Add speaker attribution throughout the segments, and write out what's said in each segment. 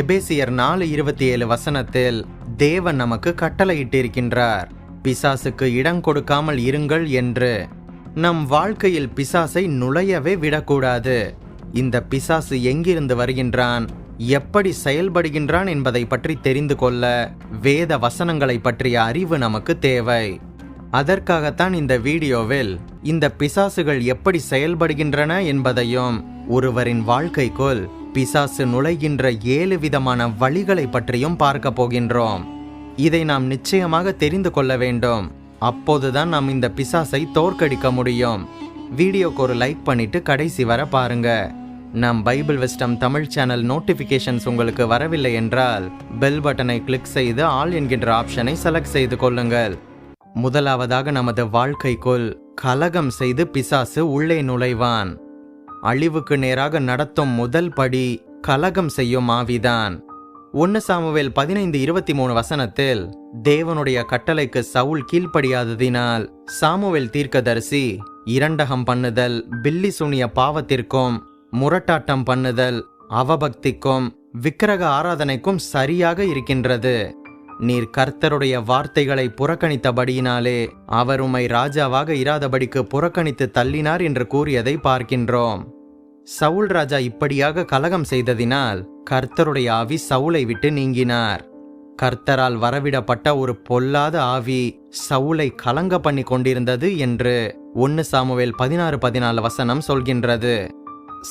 Speaker 1: எபேசியர் நாலு இருபத்தி ஏழு வசனத்தில் தேவன் நமக்கு கட்டளையிட்டிருக்கின்றார் பிசாசுக்கு இடம் கொடுக்காமல் இருங்கள் என்று நம் வாழ்க்கையில் பிசாசை நுழையவே விடக்கூடாது இந்த பிசாசு எங்கிருந்து வருகின்றான் எப்படி செயல்படுகின்றான் என்பதை பற்றி தெரிந்து கொள்ள வேத வசனங்களை பற்றிய அறிவு நமக்கு தேவை அதற்காகத்தான் இந்த வீடியோவில் இந்த பிசாசுகள் எப்படி செயல்படுகின்றன என்பதையும் ஒருவரின் வாழ்க்கைக்குள் பிசாசு நுழைகின்ற ஏழு விதமான வழிகளை பற்றியும் பார்க்க போகின்றோம் இதை நாம் நிச்சயமாக தெரிந்து கொள்ள வேண்டும் அப்போதுதான் நாம் இந்த பிசாசை தோற்கடிக்க முடியும் வீடியோக்கு ஒரு லைக் பண்ணிட்டு கடைசி வர பாருங்க நம் Bible wisdom Tamil channel notifications உங்களுக்கு வரவில்லை என்றால் பெல் பட்டனை கிளிக் செய்து ஆல் என்கின்ற ஆப்ஷனை செலக்ட் செய்து கொள்ளுங்கள் முதலாவதாக நமது வாழ்க்கைக்குள் கலகம் செய்து பிசாசு உள்ளே நுழைவான் அழிவுக்கு நேராக நடத்தும் முதல் படி கலகம் செய்யும் ஆவிதான் ஒன்னு சாமுவேல் பதினைந்து இருபத்தி மூணு வசனத்தில் தேவனுடைய கட்டளைக்கு சவுல் கீழ்ப்படியாததினால் சாமுவேல் தீர்க்கதரிசி இரண்டகம் பண்ணுதல் பில்லி சுனிய பாவத்திற்கும் முரட்டாட்டம் பண்ணுதல் அவபக்திக்கும் விக்கிரக ஆராதனைக்கும் சரியாக இருக்கின்றது நீர் கர்த்தருடைய வார்த்தைகளை புறக்கணித்தபடியினாலே அவர் உம்மை ராஜாவாக இராதபடிக்கு புறக்கணித்து தள்ளினார் என்று கூறியதை பார்க்கின்றோம் சவுல் ராஜா இப்படியாக கலகம் செய்ததினால் கர்த்தருடைய ஆவி சவுளை விட்டு நீங்கினார் கர்த்தரால் வரவிடப்பட்ட ஒரு பொல்லாத ஆவி சவுளை கலங்க பண்ணி கொண்டிருந்தது என்று ஒன்னு சாமுவேல் பதினாறு பதினாலு வசனம் சொல்கின்றது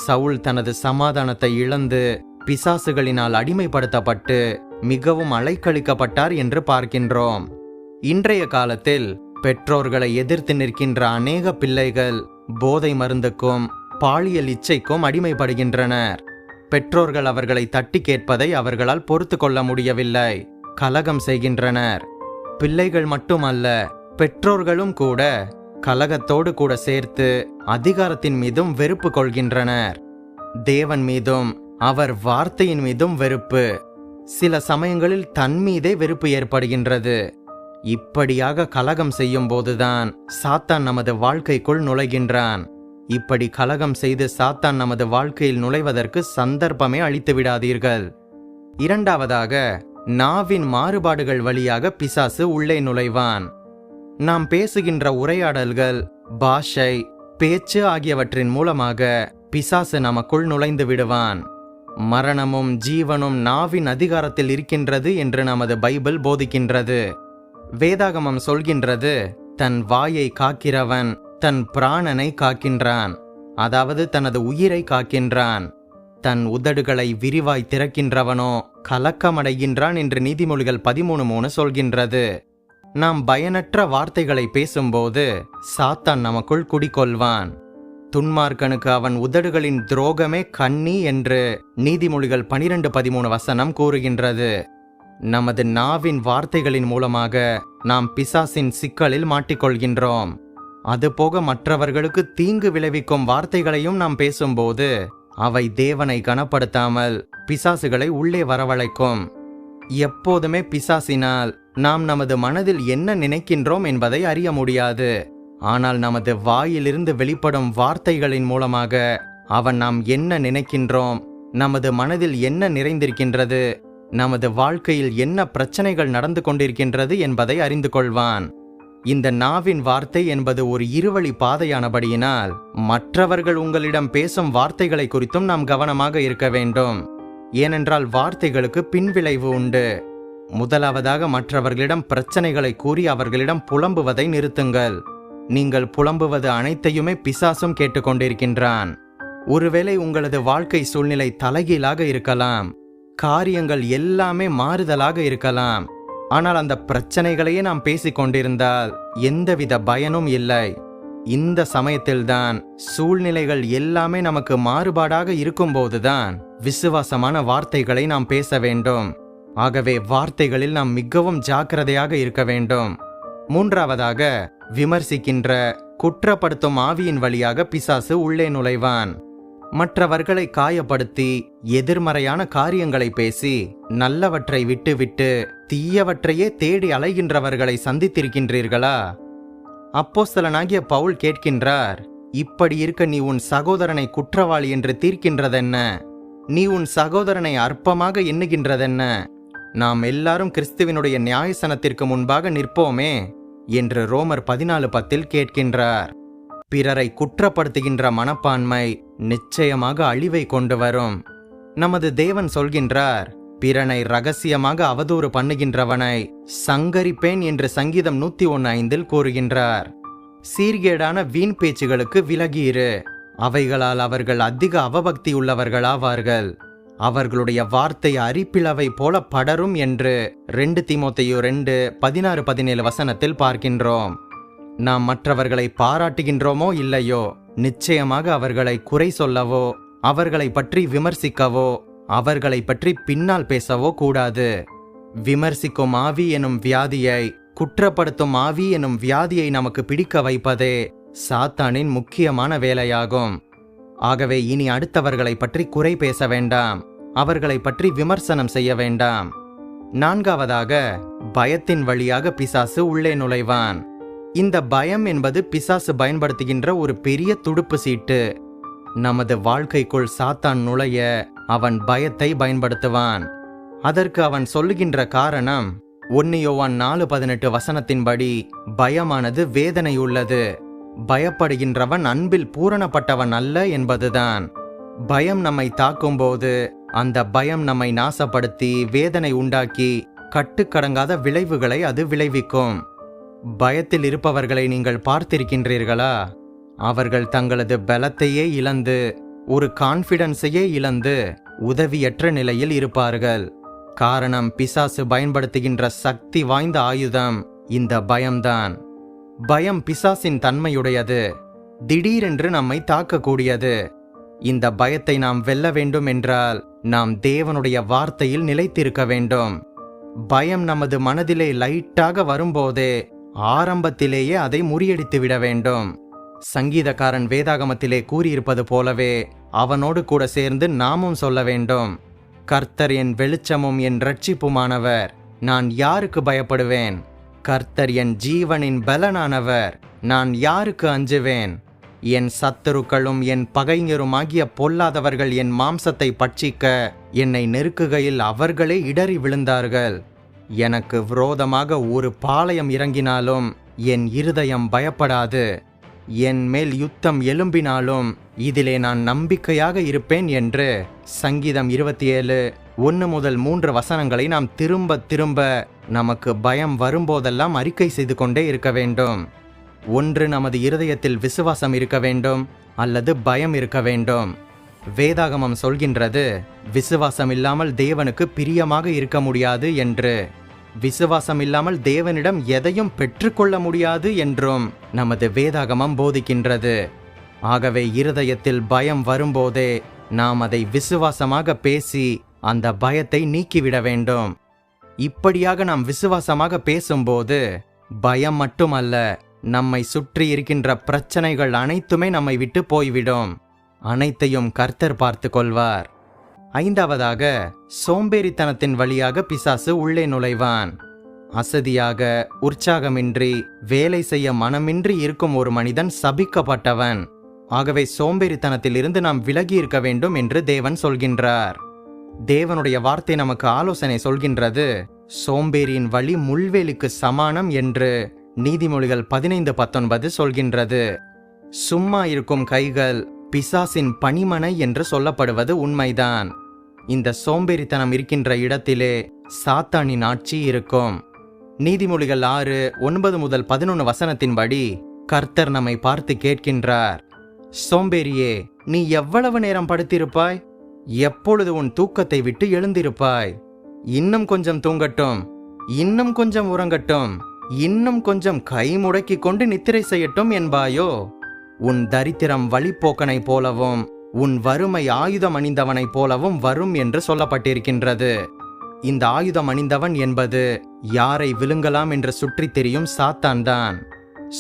Speaker 1: சவுல் தனது சமாதானத்தை இழந்து பிசாசுகளினால் அடிமைப்படுத்தப்பட்டு மிகவும் அலைக்கழிக்கப்பட்டார் என்று பார்க்கின்றோம் இன்றைய காலத்தில் பெற்றோர்களை எதிர்த்து நிற்கின்ற அநேக பிள்ளைகள் போதை மருந்துக்கும் பாலியல் இச்சைக்கும் அடிமைப்படுகின்றனர் பெற்றோர்கள் அவர்களை தட்டி கேட்பதை அவர்களால் பொறுத்து கொள்ள முடியவில்லை கலகம் செய்கின்றனர் பிள்ளைகள் மட்டுமல்ல பெற்றோர்களும் கூட கலகத்தோடு கூட சேர்த்து அதிகாரத்தின் மீதும் வெறுப்பு கொள்கின்றனர் தேவன் மீதும் அவர் வார்த்தையின் மீதும் வெறுப்பு சில சமயங்களில் தன் மீதே வெறுப்பு ஏற்படுகின்றது இப்படியாக கலகம் செய்யும் போதுதான் சாத்தான் நமது வாழ்க்கைக்குள் நுழைகின்றான் இப்படி கலகம் செய்து சாத்தான் நமது வாழ்க்கையில் நுழைவதற்கு சந்தர்ப்பமே அளித்து விடாதீர்கள் இரண்டாவதாக நாவின் மாறுபாடுகள் வழியாக பிசாசு உள்ளே நுழைவான் நாம் பேசுகின்ற உரையாடல்கள் பாஷை பேச்சு ஆகியவற்றின் மூலமாக பிசாசு நமக்குள் நுழைந்து விடுவான் மரணமும் ஜீவனும் நாவின் அதிகாரத்தில் இருக்கின்றது என்று நமது பைபிள் போதிக்கின்றது வேதாகமம் சொல்கின்றது தன் வாயை காக்கிறவன் தன் பிராணனை காக்கின்றான் அதாவது தனது உயிரை காக்கின்றான் தன் உதடுகளை விரிவாய் திறக்கின்றவனோ கலக்கமடைகின்றான் என்று நீதிமொழிகள் பதிமூணு மூணு சொல்கின்றது நாம் பயனற்ற வார்த்தைகளை பேசும்போது சாத்தான் நமக்குள் குடிக்கொள்வான் துன்மார்க்கனுக்கு அவன் உதடுகளின் துரோகமே கண்ணி என்று நீதிமொழிகள் பனிரெண்டு பதிமூணு வசனம் கூறுகின்றது நமது நாவின் வார்த்தைகளின் மூலமாக நாம் பிசாசின் சிக்கலில் மாட்டிக்கொள்கின்றோம் அதுபோக மற்றவர்களுக்கு தீங்கு விளைவிக்கும் வார்த்தைகளையும் நாம் பேசும்போது அவை தேவனை கனப்படுத்தாமல் பிசாசுகளை உள்ளே வரவழைக்கும் எப்போதுமே பிசாசினால் நாம் நமது மனதில் என்ன நினைக்கின்றோம் என்பதை அறிய முடியாது ஆனால் நமது வாயிலிருந்து வெளிப்படும் வார்த்தைகளின் மூலமாக அவன் நாம் என்ன நினைக்கின்றோம் நமது மனதில் என்ன நிறைந்திருக்கின்றது நமது வாழ்க்கையில் என்ன பிரச்சனைகள் நடந்து கொண்டிருக்கின்றது என்பதை அறிந்து கொள்வான் இந்த நாவின் வார்த்தை என்பது ஒரு இருவழி பாதையானபடியினால் மற்றவர்கள் உங்களிடம் பேசும் வார்த்தைகளை குறித்தும் நாம் கவனமாக இருக்க வேண்டும் ஏனென்றால் வார்த்தைகளுக்கு பின்விளைவு உண்டு முதலாவதாக மற்றவர்களிடம் பிரச்சனைகளை கூறி அவர்களிடம் புலம்புவதை நிறுத்துங்கள் நீங்கள் புலம்புவது அனைத்தையுமே பிசாசும் கேட்டுக்கொண்டிருக்கின்றான் ஒருவேளை உங்களது வாழ்க்கை சூழ்நிலை தலைகீழாக இருக்கலாம் காரியங்கள் எல்லாமே மாறுதலாக இருக்கலாம் ஆனால் அந்த பிரச்சனைகளையே நாம் பேசிக்கொண்டிருந்தால் எந்தவித பயனும் இல்லை இந்த சமயத்தில்தான் சூழ்நிலைகள் எல்லாமே நமக்கு மாறுபாடாக இருக்கும்போதுதான் விசுவாசமான வார்த்தைகளை நாம் பேச வேண்டும் ஆகவே வார்த்தைகளில் நாம் மிகவும் ஜாக்கிரதையாக இருக்க வேண்டும் மூன்றாவதாக விமர்சிக்கின்ற குற்றப்படுத்தும் ஆவியின் வழியாக பிசாசு உள்ளே நுழைவான் மற்றவர்களை காயப்படுத்தி எதிர்மறையான காரியங்களை பேசி நல்லவற்றை விட்டுவிட்டு தீயவற்றையே தேடி அலைகின்றவர்களை சந்தித்திருக்கின்றீர்களா அப்போஸ்தலனாகிய பவுல் கேட்கின்றார் இப்படி இருக்க நீ உன் சகோதரனை குற்றவாளி என்று தீர்க்கின்றதென்ன நீ உன் சகோதரனை அற்பமாக எண்ணுகின்றதென்ன நாம் எல்லாரும் கிறிஸ்துவனுடைய நியாயசனத்திற்கு முன்பாக நிற்போமே என்று ரோமர் பதினாலு பத்தில் கேட்கின்றார் பிறரை குற்றப்படுத்துகின்ற மனப்பான்மை நிச்சயமாக அழிவை கொண்டு வரும் நமது தேவன் சொல்கின்றார் பிறனை ரகசியமாக அவதூறு பண்ணுகின்றவனை சங்கரிப்பேன் என்று சங்கீதம் நூத்தி ஒன்று ஐந்தில் கூறுகின்றார் சீர்கேடான வீண் பேச்சுகளுக்கு விலகியிரு அவைகளால் அவர்கள் அதிக அவபக்தி உள்ளவர்களாவார்கள் அவர்களுடைய வார்த்தை அரிப்பிளவை போல படரும் என்று ரெண்டு திமுத்தையோ ரெண்டு பதினாறு பதினேழு வசனத்தில் பார்க்கின்றோம் நாம் மற்றவர்களை பாராட்டுகின்றோமோ இல்லையோ நிச்சயமாக அவர்களை குறை சொல்லவோ அவர்களை பற்றி விமர்சிக்கவோ அவர்களை பற்றி பின்னால் பேசவோ கூடாது விமர்சிக்கும் ஆவி எனும் வியாதியை குற்றப்படுத்தும் ஆவி எனும் வியாதியை நமக்கு பிடிக்க வைப்பதே சாத்தானின் முக்கியமான வேலையாகும் ஆகவே இனி அடுத்தவர்களை பற்றி குறை பேச வேண்டாம் அவர்களை பற்றி விமர்சனம் செய்ய வேண்டாம் நான்காவதாக பயத்தின் வழியாக பிசாசு உள்ளே நுழைவான் இந்த பயம் என்பது பிசாசு பயன்படுத்துகின்ற ஒரு பெரிய துடுப்பு சீட்டு நமது வாழ்க்கைக்குள் சாத்தான் நுழைய அவன் பயத்தை பயன்படுத்துவான் அதற்கு அவன் சொல்லுகின்ற காரணம் ஒன்னியோவான் நாலு பதினெட்டு வசனத்தின்படி பயமானது வேதனை உள்ளது பயப்படுகின்றவன் அன்பில் பூரணப்பட்டவன் அல்ல என்பதுதான் பயம் நம்மை தாக்கும்போது அந்த பயம் நம்மை நாசப்படுத்தி வேதனை உண்டாக்கி கட்டுக்கடங்காத விளைவுகளை அது விளைவிக்கும் பயத்தில் இருப்பவர்களை நீங்கள் பார்த்திருக்கின்றீர்களா அவர்கள் தங்களது பலத்தையே இழந்து ஒரு கான்ஃபிடன்ஸையே இழந்து உதவியற்ற நிலையில் இருப்பார்கள் காரணம் பிசாசு பயன்படுத்துகின்ற சக்தி வாய்ந்த ஆயுதம் இந்த பயம்தான் பயம் பிசாசின் தன்மையுடையது திடீரென்று நம்மை தாக்கக்கூடியது இந்த பயத்தை நாம் வெல்ல வேண்டும் என்றால் நாம் தேவனுடைய வார்த்தையில் நிலைத்திருக்க வேண்டும் பயம் நமது மனதிலே லைட்டாக வரும்போதே ஆரம்பத்திலேயே அதை முறியடித்து விட வேண்டும் சங்கீதக்காரன் வேதாகமத்திலே கூறியிருப்பது போலவே அவனோடு கூட சேர்ந்து நாமும் சொல்ல வேண்டும் கர்த்தர் என் வெளிச்சமும் என் ரட்சிப்புமானவர் நான் யாருக்கு பயப்படுவேன் கர்த்தர் என் ஜீவனின் பலனானவர் நான் யாருக்கு அஞ்சுவேன் என் சத்துருக்களும் என் பகைஞரும் ஆகிய பொல்லாதவர்கள் என் மாம்சத்தை பட்சிக்க என்னை நெருக்குகையில் அவர்களே இடறி விழுந்தார்கள் எனக்கு விரோதமாக ஒரு பாளையம் இறங்கினாலும் என் இருதயம் பயப்படாது என் மேல் யுத்தம் எழும்பினாலும் இதிலே நான் நம்பிக்கையாக இருப்பேன் என்று சங்கீதம் இருபத்தி ஏழு ஒன்று முதல் மூன்று வசனங்களை நாம் திரும்ப திரும்ப நமக்கு பயம் வரும்போதெல்லாம் அறிக்கை செய்து கொண்டே இருக்க வேண்டும் ஒன்று நமது இருதயத்தில் விசுவாசம் இருக்க வேண்டும் அல்லது பயம் இருக்க வேண்டும் வேதாகமம் சொல்கின்றது விசுவாசம் இல்லாமல் தேவனுக்கு பிரியமாக இருக்க முடியாது என்று விசுவாசம் இல்லாமல் தேவனிடம் எதையும் பெற்றுக்கொள்ள முடியாது என்றும் நமது வேதாகமம் போதிக்கின்றது ஆகவே இருதயத்தில் பயம் வரும்போதே நாம் அதை விசுவாசமாக பேசி அந்த பயத்தை நீக்கிவிட வேண்டும் இப்படியாக நாம் விசுவாசமாக பேசும்போது பயம் மட்டுமல்ல நம்மை சுற்றி இருக்கின்ற பிரச்சனைகள் அனைத்துமே நம்மை விட்டு போய்விடும் அனைத்தையும் கர்த்தர் பார்த்து கொள்வார் ஐந்தாவதாக சோம்பேறித்தனத்தின் வழியாக பிசாசு உள்ளே நுழைவான் அசதியாக உற்சாகமின்றி வேலை செய்ய மனமின்றி இருக்கும் ஒரு மனிதன் சபிக்கப்பட்டவன் ஆகவே சோம்பேறித்தனத்திலிருந்து நாம் விலகி இருக்க வேண்டும் என்று தேவன் சொல்கின்றார் தேவனுடைய வார்த்தை நமக்கு ஆலோசனை சொல்கின்றது சோம்பேறியின் வழி முள்வேலிக்கு சமானம் என்று நீதிமொழிகள் பதினைந்து பத்தொன்பது சொல்கின்றது சும்மா இருக்கும் கைகள் பிசாசின் பணிமனை என்று சொல்லப்படுவது உண்மைதான் இந்த சோம்பேறித்தனம் இருக்கின்ற இடத்திலே சாத்தானின் ஆட்சி இருக்கும் நீதிமொழிகள் ஆறு ஒன்பது முதல் பதினொன்று வசனத்தின்படி கர்த்தர் நம்மை பார்த்து கேட்கின்றார் சோம்பேறியே நீ எவ்வளவு நேரம் படுத்திருப்பாய் எப்பொழுது உன் தூக்கத்தை விட்டு எழுந்திருப்பாய் இன்னும் கொஞ்சம் தூங்கட்டும் இன்னும் கொஞ்சம் உறங்கட்டும் இன்னும் கொஞ்சம் கை முடக்கி கொண்டு நித்திரை செய்யட்டும் என்பாயோ உன் தரித்திரம் வழிப்போக்கனை போலவும் உன் வறுமை ஆயுதம் அணிந்தவனைப் போலவும் வரும் என்று சொல்லப்பட்டிருக்கின்றது இந்த ஆயுதம் அணிந்தவன் என்பது யாரை விழுங்கலாம் என்று சுற்றி தெரியும் சாத்தான்தான்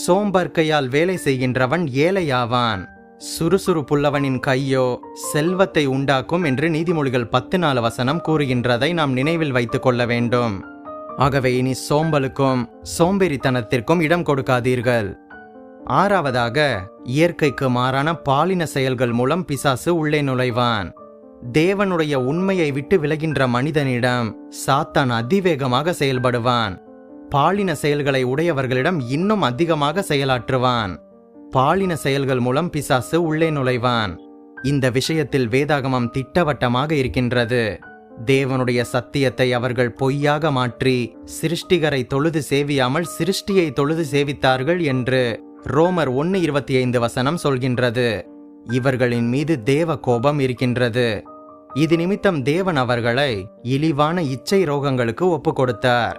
Speaker 1: சோம்பர்க்கையால் வேலை செய்கின்றவன் ஏழையாவான் சுறுசுறுப்புள்ளவனின் கையோ செல்வத்தை உண்டாக்கும் என்று நீதிமொழிகள் பத்து நாலு வசனம் கூறுகின்றதை நாம் நினைவில் வைத்துக் கொள்ள வேண்டும் ஆகவே இனி சோம்பலுக்கும் சோம்பேறித்தனத்திற்கும் இடம் கொடுக்காதீர்கள் ஆறாவதாக இயற்கைக்கு மாறான பாலின செயல்கள் மூலம் பிசாசு உள்ளே நுழைவான் தேவனுடைய உண்மையை விட்டு விலகின்ற மனிதனிடம் சாத்தான் அதிவேகமாக செயல்படுவான் பாலின செயல்களை உடையவர்களிடம் இன்னும் அதிகமாக செயலாற்றுவான் பாலின செயல்கள் மூலம் பிசாசு உள்ளே நுழைவான் இந்த விஷயத்தில் வேதாகமம் திட்டவட்டமாக இருக்கின்றது தேவனுடைய சத்தியத்தை அவர்கள் பொய்யாக மாற்றி சிருஷ்டிகரை தொழுது சேவியாமல் சிருஷ்டியை தொழுது சேவித்தார்கள் என்று ரோமர் ஒன்று இருபத்தி ஐந்து வசனம் சொல்கின்றது இவர்களின் மீது தேவ கோபம் இருக்கின்றது இது நிமித்தம் தேவன் அவர்களை இழிவான இச்சை ரோகங்களுக்கு ஒப்பு கொடுத்தார்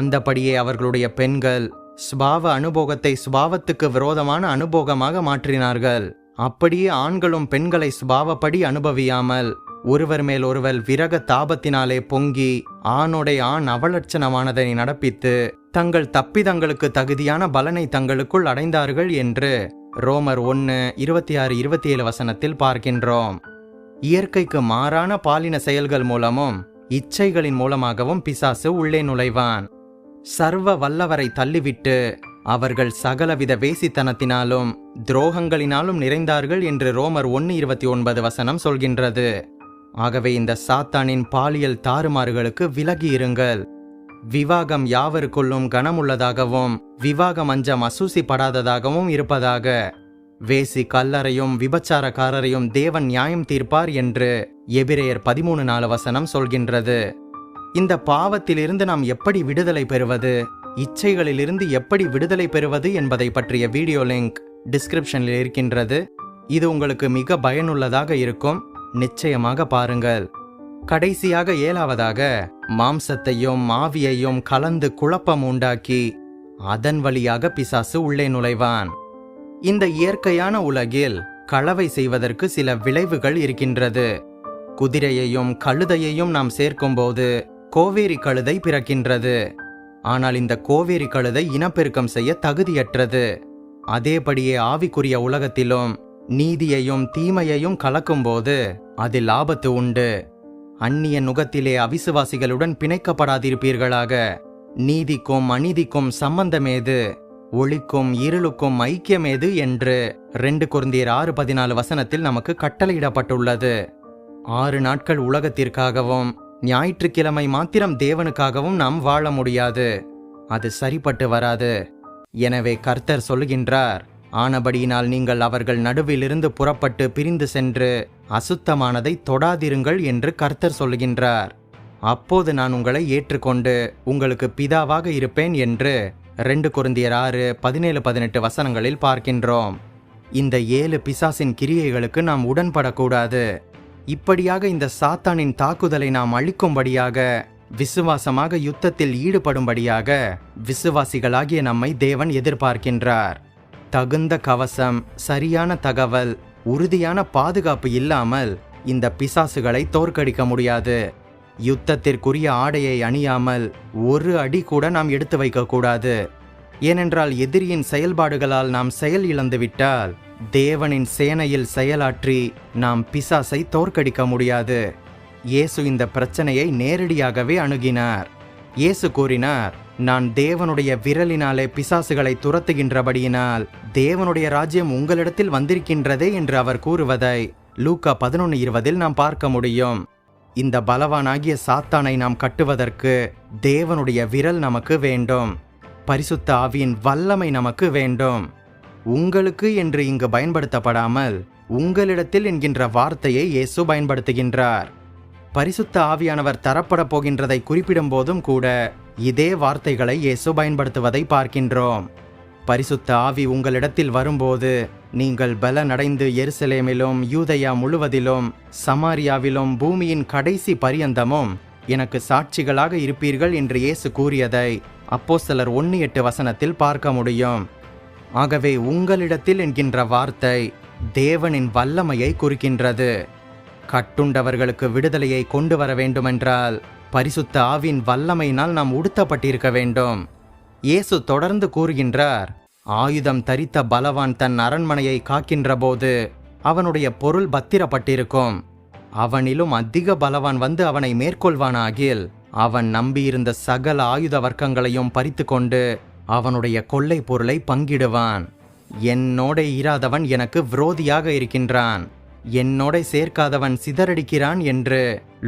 Speaker 1: அந்தபடியே அவர்களுடைய பெண்கள் சுபாவ அனுபோகத்தை சுபாவத்துக்கு விரோதமான அனுபோகமாக மாற்றினார்கள் அப்படியே ஆண்களும் பெண்களை சுபாவப்படி அனுபவியாமல் ஒருவர் மேல் ஒருவர் விரக தாபத்தினாலே பொங்கி ஆணுடைய ஆண் அவலட்சணமானதை நடப்பித்து தங்கள் தப்பி தங்களுக்கு தகுதியான பலனை தங்களுக்குள் அடைந்தார்கள் என்று ரோமர் ஒன்று இருபத்தி ஆறு இருபத்தி ஏழு வசனத்தில் பார்க்கின்றோம் இயற்கைக்கு மாறான பாலின செயல்கள் மூலமும் இச்சைகளின் மூலமாகவும் பிசாசு உள்ளே நுழைவான் சர்வ வல்லவரை தள்ளிவிட்டு அவர்கள் சகலவித வேசித்தனத்தினாலும் துரோகங்களினாலும் நிறைந்தார்கள் என்று ரோமர் ஒன்று இருபத்தி ஒன்பது வசனம் சொல்கின்றது ஆகவே இந்த சாத்தானின் பாலியல் தாறுமாறுகளுக்கு விலகி இருங்கள் விவாகம் யாவருக்குள்ளும் கனமுள்ளதாகவும் விவாகம் அஞ்சம் அசூசிப்படாததாகவும் இருப்பதாக வேசி கல்லறையும் விபச்சாரக்காரரையும் தேவன் நியாயம் தீர்ப்பார் என்று எபிரேயர் பதிமூணு நாலு வசனம் சொல்கின்றது இந்த பாவத்திலிருந்து நாம் எப்படி விடுதலை பெறுவது இச்சைகளிலிருந்து எப்படி விடுதலை பெறுவது என்பதை பற்றிய வீடியோ லிங்க் டிஸ்கிரிப்ஷனில் இருக்கின்றது இது உங்களுக்கு மிக பயனுள்ளதாக இருக்கும் நிச்சயமாக பாருங்கள் கடைசியாக ஏழாவதாக மாம்சத்தையும் மாவியையும் கலந்து குழப்பம் உண்டாக்கி அதன் வழியாக பிசாசு உள்ளே நுழைவான் இந்த இயற்கையான உலகில் கலவை செய்வதற்கு சில விளைவுகள் இருக்கின்றது குதிரையையும் கழுதையையும் நாம் சேர்க்கும்போது கோவேரி கழுதை பிறக்கின்றது ஆனால் இந்த கோவேரி கழுதை இனப்பெருக்கம் செய்ய தகுதியற்றது அதேபடியே ஆவிக்குரிய உலகத்திலும் நீதியையும் தீமையையும் கலக்கும்போது அதில் ஆபத்து உண்டு அந்நிய நுகத்திலே அவிசுவாசிகளுடன் பிணைக்கப்படாதிருப்பீர்களாக நீதிக்கும் அநீதிக்கும் சம்பந்தமேது ஒளிக்கும் இருளுக்கும் ஐக்கியமேது என்று ரெண்டு குருந்தியர் ஆறு பதினாலு வசனத்தில் நமக்கு கட்டளையிடப்பட்டுள்ளது ஆறு நாட்கள் உலகத்திற்காகவும் ஞாயிற்றுக்கிழமை மாத்திரம் தேவனுக்காகவும் நாம் வாழ முடியாது அது சரிப்பட்டு வராது எனவே கர்த்தர் சொல்லுகின்றார் ஆனபடியினால் நீங்கள் அவர்கள் நடுவிலிருந்து புறப்பட்டு பிரிந்து சென்று அசுத்தமானதை தொடாதிருங்கள் என்று கர்த்தர் சொல்கின்றார் அப்போது நான் உங்களை ஏற்றுக்கொண்டு உங்களுக்கு பிதாவாக இருப்பேன் என்று ரெண்டு குருந்தியர் ஆறு பதினேழு பதினெட்டு வசனங்களில் பார்க்கின்றோம் இந்த ஏழு பிசாசின் கிரியைகளுக்கு நாம் உடன்படக்கூடாது இப்படியாக இந்த சாத்தானின் தாக்குதலை நாம் அழிக்கும்படியாக விசுவாசமாக யுத்தத்தில் ஈடுபடும்படியாக விசுவாசிகளாகிய நம்மை தேவன் எதிர்பார்க்கின்றார் தகுந்த கவசம் சரியான தகவல் உறுதியான பாதுகாப்பு இல்லாமல் இந்த பிசாசுகளை தோற்கடிக்க முடியாது யுத்தத்திற்குரிய ஆடையை அணியாமல் ஒரு அடி கூட நாம் எடுத்து வைக்கக்கூடாது ஏனென்றால் எதிரியின் செயல்பாடுகளால் நாம் செயல் இழந்துவிட்டால் தேவனின் சேனையில் செயலாற்றி நாம் பிசாசை தோற்கடிக்க முடியாது இயேசு இந்த பிரச்சனையை நேரடியாகவே அணுகினார் இயேசு கூறினார் நான் தேவனுடைய விரலினாலே பிசாசுகளை துரத்துகின்றபடியினால் தேவனுடைய ராஜ்யம் உங்களிடத்தில் வந்திருக்கின்றதே என்று அவர் கூறுவதை லூக்கா பதினொன்று இருபதில் நாம் பார்க்க முடியும் இந்த பலவானாகிய சாத்தானை நாம் கட்டுவதற்கு தேவனுடைய விரல் நமக்கு வேண்டும் பரிசுத்த ஆவியின் வல்லமை நமக்கு வேண்டும் உங்களுக்கு என்று இங்கு பயன்படுத்தப்படாமல் உங்களிடத்தில் என்கின்ற வார்த்தையை இயேசு பயன்படுத்துகின்றார் பரிசுத்த ஆவியானவர் தரப்பட போகின்றதை குறிப்பிடும் போதும் கூட இதே வார்த்தைகளை இயேசு பயன்படுத்துவதை பார்க்கின்றோம் பரிசுத்த ஆவி உங்களிடத்தில் வரும்போது நீங்கள் பலனடைந்து எருசலேமிலும் யூதயா முழுவதிலும் சமாரியாவிலும் பூமியின் கடைசி பரியந்தமும் எனக்கு சாட்சிகளாக இருப்பீர்கள் என்று இயேசு கூறியதை அப்போ சிலர் ஒன்று எட்டு வசனத்தில் பார்க்க முடியும் ஆகவே உங்களிடத்தில் என்கின்ற வார்த்தை தேவனின் வல்லமையை குறிக்கின்றது கட்டுண்டவர்களுக்கு விடுதலையை கொண்டு வர வேண்டுமென்றால் பரிசுத்த ஆவின் வல்லமையினால் நாம் உடுத்தப்பட்டிருக்க வேண்டும் இயேசு தொடர்ந்து கூறுகின்றார் ஆயுதம் தரித்த பலவான் தன் அரண்மனையை காக்கின்ற போது அவனுடைய பொருள் பத்திரப்பட்டிருக்கும் அவனிலும் அதிக பலவான் வந்து அவனை மேற்கொள்வான் ஆகில் அவன் நம்பியிருந்த சகல ஆயுத வர்க்கங்களையும் பறித்து கொண்டு அவனுடைய கொள்ளை பொருளை பங்கிடுவான் என்னோட இராதவன் எனக்கு விரோதியாக இருக்கின்றான் என்னோட சேர்க்காதவன் சிதறடிக்கிறான் என்று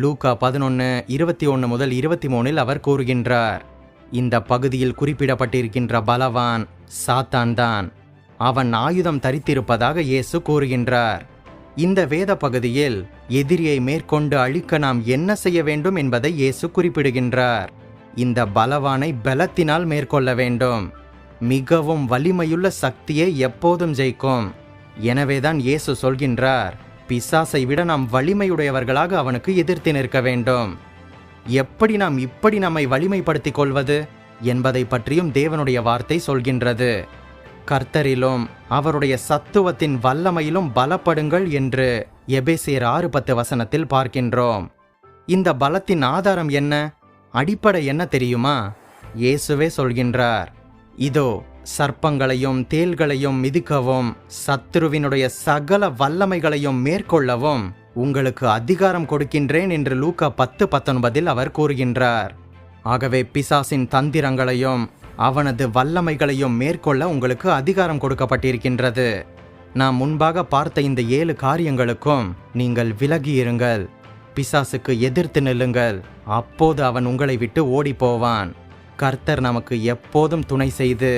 Speaker 1: லூகா பதினொன்று இருபத்தி ஒன்று முதல் இருபத்தி மூணில் அவர் கூறுகின்றார் இந்த பகுதியில் குறிப்பிடப்பட்டிருக்கின்ற பலவான் சாத்தான் தான் அவன் ஆயுதம் தரித்திருப்பதாக இயேசு கூறுகின்றார் இந்த வேத பகுதியில் எதிரியை மேற்கொண்டு அழிக்க நாம் என்ன செய்ய வேண்டும் என்பதை இயேசு குறிப்பிடுகின்றார் இந்த பலவானை பலத்தினால் மேற்கொள்ள வேண்டும் மிகவும் வலிமையுள்ள சக்தியை எப்போதும் ஜெயிக்கும் எனவேதான் இயேசு சொல்கின்றார் பிசாசை விட நாம் வலிமையுடையவர்களாக அவனுக்கு எதிர்த்து நிற்க வேண்டும் எப்படி நாம் இப்படி நம்மை வலிமைப்படுத்திக் கொள்வது என்பதை பற்றியும் தேவனுடைய வார்த்தை சொல்கின்றது கர்த்தரிலும் அவருடைய சத்துவத்தின் வல்லமையிலும் பலப்படுங்கள் என்று எபேசியர் ஆறு பத்து வசனத்தில் பார்க்கின்றோம் இந்த பலத்தின் ஆதாரம் என்ன அடிப்படை என்ன தெரியுமா இயேசுவே சொல்கின்றார் இதோ சர்ப்பங்களையும் தேள்களையும் மிதிக்கவும் சத்ருவினுடைய சகல வல்லமைகளையும் மேற்கொள்ளவும் உங்களுக்கு அதிகாரம் கொடுக்கின்றேன் என்று லூக்கா பத்து பத்தொன்பதில் அவர் கூறுகின்றார் ஆகவே பிசாசின் தந்திரங்களையும் அவனது வல்லமைகளையும் மேற்கொள்ள உங்களுக்கு அதிகாரம் கொடுக்கப்பட்டிருக்கின்றது நாம் முன்பாக பார்த்த இந்த ஏழு காரியங்களுக்கும் நீங்கள் விலகி இருங்கள் பிசாசுக்கு எதிர்த்து நில்லுங்கள் அப்போது அவன் உங்களை விட்டு ஓடிப்போவான் கர்த்தர் நமக்கு எப்போதும் துணை செய்து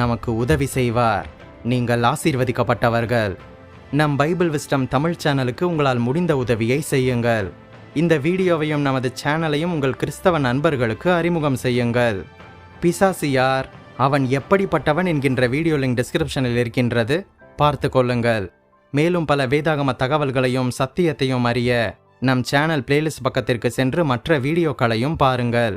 Speaker 1: நமக்கு உதவி செய்வார் நீங்கள் ஆசீர்வதிக்கப்பட்டவர்கள் நம் பைபிள் விஸ்டம் தமிழ் சேனலுக்கு உங்களால் முடிந்த உதவியை செய்யுங்கள் இந்த வீடியோவையும் நமது சேனலையும் உங்கள் கிறிஸ்தவ நண்பர்களுக்கு அறிமுகம் செய்யுங்கள் பிசாசு யார் அவன் எப்படிப்பட்டவன் என்கின்ற வீடியோ லிங்க் டிஸ்கிரிப்ஷனில் இருக்கின்றது பார்த்து கொள்ளுங்கள் மேலும் பல வேதாகம தகவல்களையும் சத்தியத்தையும் அறிய நம் சேனல் பிளேலிஸ்ட் பக்கத்திற்கு சென்று மற்ற வீடியோக்களையும் பாருங்கள்